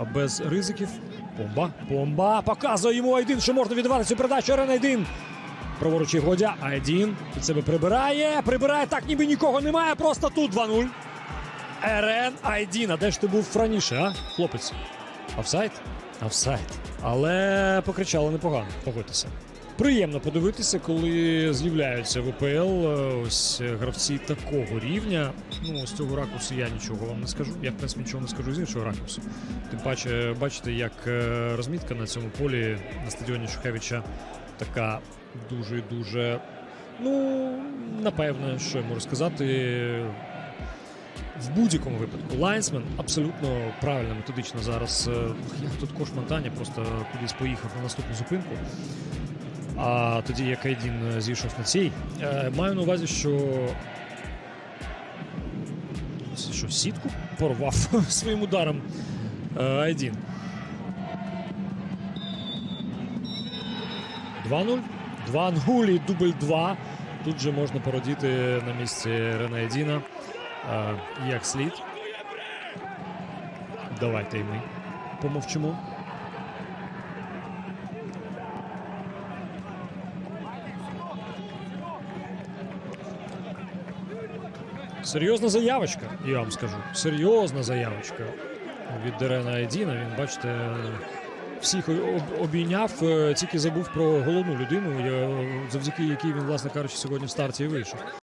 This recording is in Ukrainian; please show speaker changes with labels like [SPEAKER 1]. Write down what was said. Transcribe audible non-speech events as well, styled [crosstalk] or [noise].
[SPEAKER 1] а без ризиків. Бомба. Бомба. Показує йому Айдин, що можна віддавати цю передачу. Арен Айдин. Праворуч Годя. Айдін під себе прибирає. Прибирає так, ніби нікого немає. Просто тут 2-0. Ерен Айдін. А де ж ти був раніше, а? Хлопець. Офсайд? Офсайд. Але покричали непогано, погодьтеся. Приємно подивитися, коли з'являються в УПЛ е, ось гравці такого рівня. Ну, з цього ракурсу я нічого вам не скажу. Я, в принципі, нічого не скажу з іншого ракурсу. Тим паче, бачите, як е, розмітка на цьому полі на стадіоні Шухевича така дуже дуже. Ну, напевно, що я можу сказати. В будь-якому випадку лайнсмен абсолютно правильно методично зараз. е, Як тут Кош Монтаня просто кудись поїхав на наступну зупинку. А тоді як Айдін е, зійшов на цій. Е, Маю на увазі, що. Що, сітку порвав [laughs] своїм ударом Айдін. 2-0. 2-0 і дубль 2. Тут же можна породіти на місці Рена Айдіна. Е, як слід. Давайте і ми помовчимо. Серйозна заявочка, я вам скажу. Серйозна заявочка від Дерена Едіна. Він, бачите, всіх об- обійняв, е, тільки забув про головну людину, завдяки якій він, власне кажучи, сьогодні в старті і вийшов.